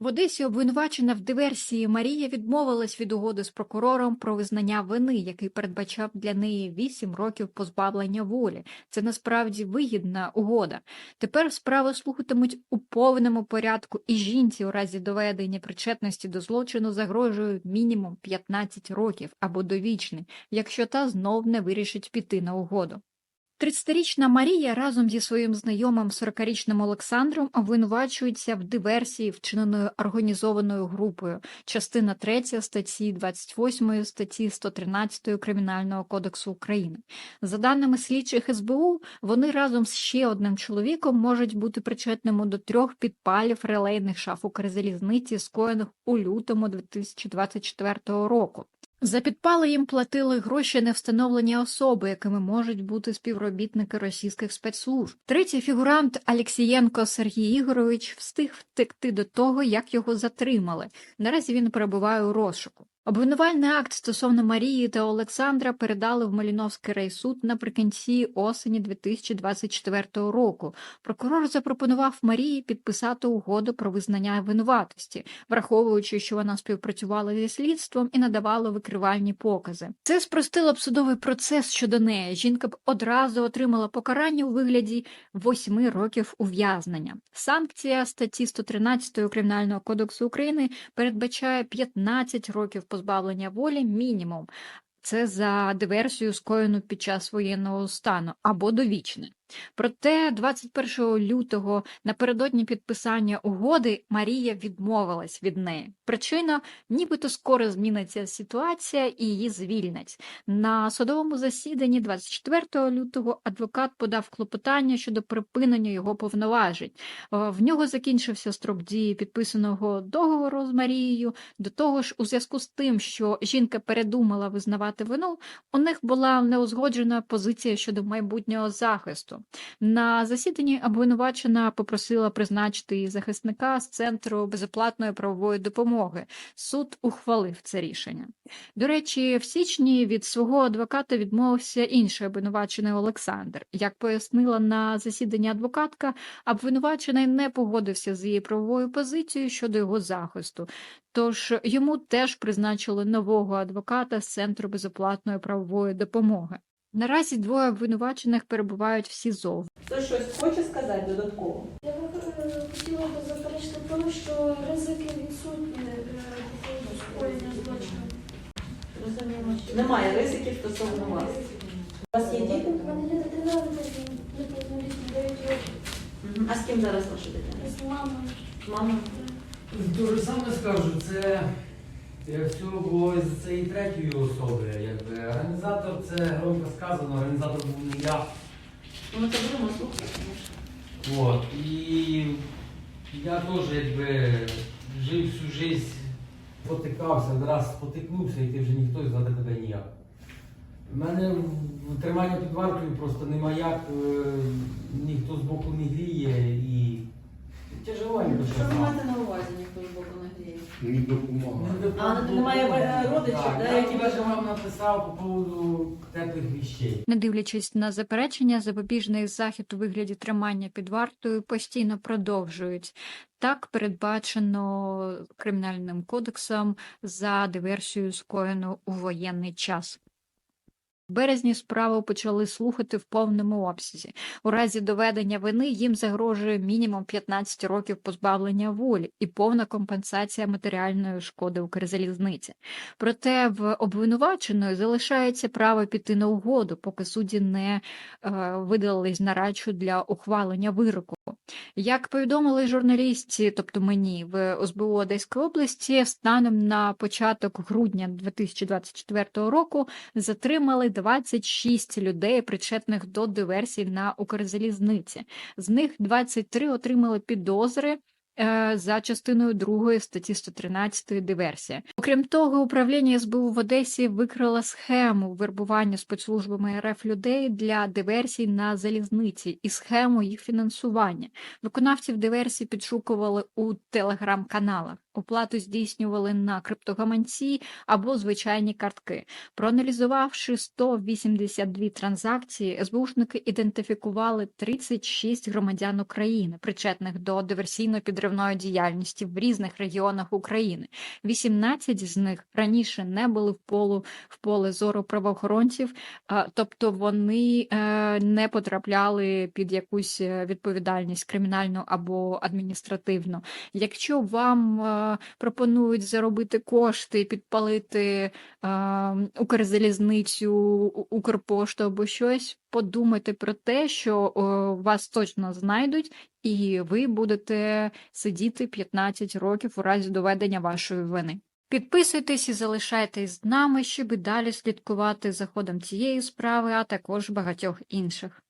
В Одесі обвинувачена в диверсії Марія відмовилась від угоди з прокурором про визнання вини, який передбачав для неї 8 років позбавлення волі. Це насправді вигідна угода. Тепер справу слухатимуть у повному порядку, і жінці у разі доведення причетності до злочину загрожує мінімум 15 років або довічний, якщо та знов не вирішить піти на угоду. 30-річна Марія разом зі своїм знайомим 40-річним Олександром обвинувачується в диверсії, вчиненої організованою групою, частина 3 статті 28 статті 113 Кримінального кодексу України. За даними слідчих СБУ, вони разом з ще одним чоловіком можуть бути причетними до трьох підпалів релейних шаф Укрзалізниці, скоєних у лютому 2024 року. За підпали їм платили гроші невстановлені особи, якими можуть бути співробітники російських спецслужб. Третій фігурант Алексієнко Сергій Ігорович встиг втекти до того, як його затримали. Наразі він перебуває у розшуку. Обвинувальний акт стосовно Марії та Олександра передали в Маліновський райсуд наприкінці осені 2024 року. Прокурор запропонував Марії підписати угоду про визнання винуватості, враховуючи, що вона співпрацювала зі слідством і надавала викривальні покази. Це спростило б судовий процес щодо неї. Жінка б одразу отримала покарання у вигляді восьми років ув'язнення. Санкція статті 113 Кримінального кодексу України передбачає 15 років позбавлення волі мінімум. Це за диверсію, скоєну під час воєнного стану або довічне. Проте 21 лютого напередодні підписання угоди Марія відмовилась від неї. Причина, нібито скоро зміниться ситуація і її звільнять. На судовому засіданні 24 лютого адвокат подав клопотання щодо припинення його повноважень. Е, В нього закінчився строк дії підписаного договору з Марією. До того ж, у зв'язку з тим, що жінка передумала визнавати вину, у них була неузгоджена позиція щодо майбутнього захисту. На засіданні обвинувачена попросила призначити захисника з центру безоплатної правової допомоги. Суд ухвалив це рішення. До речі, в січні від свого адвоката відмовився інший обвинувачений Олександр. Як пояснила на засіданні адвокатка, обвинувачений не погодився з її правовою позицією щодо його захисту. Тож йому теж призначили нового адвоката з центру безоплатної правової допомоги. Наразі двоє обвинувачених перебувають в СІЗО. Хтось щось хоче сказати додатково? Я б е, хотіла би заперечити тому, що ризики відсутні е, до скоєння злочину. Розуміємо, що немає ризиків стосовно вас. У вас є діти? У мене є дитина неповнолітня 9 років Мгм. А з ким зараз ваша дитина? з мамою. Мама? Дуже саме скажу, це все було із цієї третьої особи. Якби організатор це громко сказано, організатор був не я. Ну, це будемо слухати. От. І я теж якби жив всю життя, потикався, раз спотикнувся, і ти вже ніхто і звати тебе ніяк. У мене в- тримання під вартою просто нема як, е, ніхто з боку не гріє і тяжеленько. Що ви маєте на увазі, ніхто з боку не гріє? Не допомагає. А, ну, немає родичів, да, я які бажають? вам написав по поводу теплих віщей. Не дивлячись на заперечення, запобіжний захід у вигляді тримання під вартою постійно продовжують. Так передбачено кримінальним кодексом за диверсію, скоєну у воєнний час. Березні справу почали слухати в повному обсязі. У разі доведення вини їм загрожує мінімум 15 років позбавлення волі і повна компенсація матеріальної шкоди Укрзалізниці. Проте в обвинуваченої залишається право піти на угоду, поки судді не е, видали нарадчу для ухвалення вироку. Як повідомили журналісті, тобто мені в СБУ Одеської області, станом на початок грудня 2024 року затримали 26 людей, причетних до диверсій на Укрзалізниці. З них 23 отримали підозри. е, За частиною 2 статті 113 диверсія. Окрім того, управління СБУ в Одесі викрило схему вербування спецслужбами РФ людей для диверсій на залізниці і схему їх фінансування. Виконавців диверсій підшукували у телеграм-каналах. Оплату здійснювали на криптогаманці або звичайні картки. Проаналізувавши 182 транзакції, СБУшники ідентифікували 36 громадян України, причетних до диверсійно-підривної діяльності в різних регіонах України. 18 з них раніше не були в полу в поле зору правоохоронців, тобто вони е, не потрапляли під якусь е, відповідальність кримінальну або адміністративну. Якщо вам е, пропонують заробити кошти, підпалити Укрзалізницю, Укрпошту або щось, подумайте про те, що вас точно знайдуть, і ви будете сидіти 15 років у разі доведення вашої вини. Підписуйтесь і залишайтесь з нами, щоб і далі слідкувати за ходом цієї справи, а також багатьох інших.